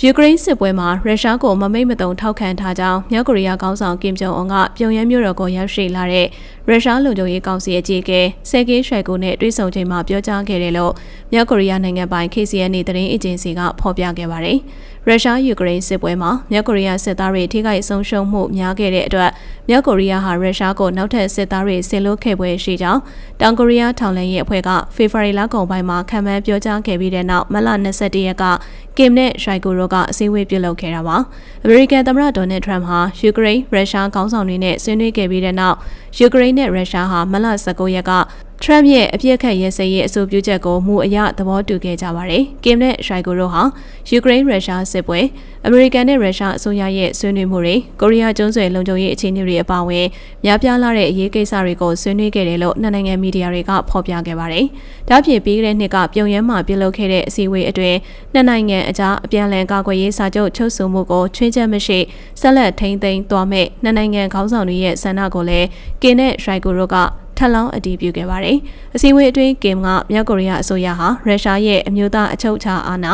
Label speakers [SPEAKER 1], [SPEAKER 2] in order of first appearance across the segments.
[SPEAKER 1] ယူကရိန်းစစ်ပွဲမှာရုရှားကိုမမိတ်မတုံထောက်ခံထားကြောင်းမြောက်ကိုရီးယားခေါင်းဆောင်ကင်ဂျုံအွန်ကပြုံယမ်းမြို့တော်ကိုရောက်ရှိလာတဲ့ရုရှားလုံခြုံရေးကောင်စီအကြီးအကဲဆယ်ကေးရွှေကိုနဲ့တွေ့ဆုံချိန်မှာပြောကြားခဲ့တယ်လို့မြောက်ကိုရီးယားနိုင်ငံပိုင် KCNA သတင်းအေဂျင်စီကဖော်ပြခဲ့ပါတယ်။ရုရှားယူကရိန်းစစ်ပွဲမှာမြောက်ကိုရီးယားစစ်သားတွေထိခိုက်ဆုံးရှုံးမှုများခဲ့တဲ့အတွက်မြောက်ကိုရီးယားဟာရုရှားကိုနောက်ထပ်စစ်သားတွေဆင်လွှတ်ခဲ့ပွဲရှိကြောင်းတောင်ကိုရီးယားထောင်လှမ်းရေးအဖွဲ့ကဖေဖော်ဝါရီလကုန်ပိုင်းမှာခံမှန်းပြောကြားခဲ့ပြီးတဲ့နောက်မလ21ရက်က ကင်နဲ့ရှိုင်ကိုရိုကအစည်းအဝေးပြုလုပ်ခဲ့တာပါ။အမေရိကန်သမ္မတဒေါ်နယ်ထရမ့်ဟာယူကရိန်းရုရှားခေါင်းဆောင်တွေနဲ့ဆွေးနွေးခဲ့ပြီးတဲ့နောက်ယူကရိန်းနဲ့ရုရှားဟာမလ19ရက်က ထရမ့်ရဲ့အပြစ်ခတ်ရဲစဲရေးအဆိုပြုချက်ကိုမူအရသဘောတူခဲ့ကြပါတယ်။ကင်နဲ့ရှိုင်ကိုရိုဟာယူကရိန်းရုရှားစစ်ပွဲအမေရိကန်နဲ့ရုရှားအစိုးရရဲ့ဆွေးနွေးမှုတွေကိုရီးယားကျွန်းဆွယ်လုံခြုံရေးအခြေအနေတွေအပါအဝင်များပြားလာတဲ့အရေးကိစ္စတွေကိုဆွေးနွေးခဲ့တယ်လို့နှစ်နိုင်ငံမီဒီယာတွေကဖော်ပြခဲ့ပါတယ်။ဒါ့ပြင်ပြီးခဲ့တဲ့နှစ်ကပြုံယမ်းမှာပြုလုပ်ခဲ့တဲ့အစည်းအဝေးအတွင်းနှစ်နိုင်ငံအကြားအပြန်အလှန်ကာကွယ်ရေးစာချုပ်ချုပ်ဆိုမှုကိုချွင်းချက်မရှိဆက်လက်ထိန်းသိမ်းသွားမဲ့နှစ်နိုင်ငံခေါင်းဆောင်တွေရဲ့ဆန္ဒကိုလည်းကင်နဲ့ရှိုင်ကိုရိုက ထပ်လောင်းအတည်ပြုခဲ့ပါတယ်။အစည်းအဝေးအတွင်းကင်ကမြောက်ကိုရီးယားအစိုးရဟာရုရှားရဲ့အမျိုးသားအချုပ်အခြာအာဏာ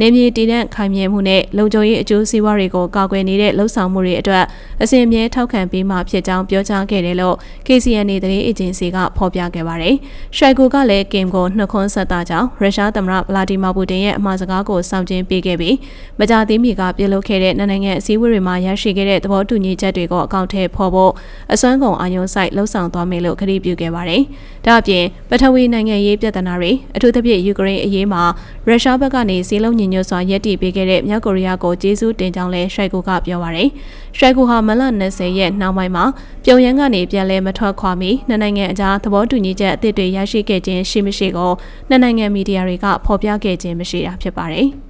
[SPEAKER 1] နေမြေတည်တဲ့ခိုင်မြဲမှုနဲ့လုံခြုံရေးအကျိုးစီးပွားတွေကိုကာကွယ်နေတဲ့လှုပ်ဆောင်မှုတွေအတွက်အစဉ်အမြဲထောက်ခံပေးမှဖြစ်ကြောင်းပြောကြားခဲ့တယ်လို့ KCNA သတင်းအေဂျင်စီကဖော်ပြခဲ့ပါတယ်။ရှိုက်ကိုကလည်းကင်ကိုနှုတ်ခွန်းဆက်တာကြောင့်ရုရှားသမ္မတဗလာဒီမာပူတင်ရဲ့အမှားစကားကိုစောင့်ကြည့်ပေးခဲ့ပြီးမကြာသေးမီကပြုလုပ်ခဲ့တဲ့နိုင်ငံအစည်းအဝေးတွေမှာရရှိခဲ့တဲ့သဘောတူညီချက်တွေကိုအကောင့်ထဲဖော်ဖို့အစွမ်းကုန်အာရုံစိုက်လှုပ်ဆောင်သွားမယ်လို့ခရီးပြုခဲ့ပါတယ်။ဒါ့အပြင်ပထဝီနိုင်ငံရေးပြဿနာတွေအထူးသဖြင့်ယူကရိန်းအရေးမှာရုရှားဘက်ကနေစီးလုံးညီညွတ်စွာရည်တည်ပေးခဲ့တဲ့မြောက်ကိုရီးယားကိုကျေးဇူးတင်ကြောင်းလည်းရွှေကူကပြောပါရယ်။ရွှေကူဟာမလ20ရက်နောက်ပိုင်းမှာပြုံရန်ကနေပြန်လည်မထွက်ခွာမီနှစ်နိုင်ငံအကြားသဘောတူညီချက်အသစ်တွေရရှိခဲ့ခြင်းရှိမရှိကိုနှစ်နိုင်ငံမီဒီယာတွေကဖော်ပြခဲ့ခြင်းမရှိတာဖြစ်ပါတယ်။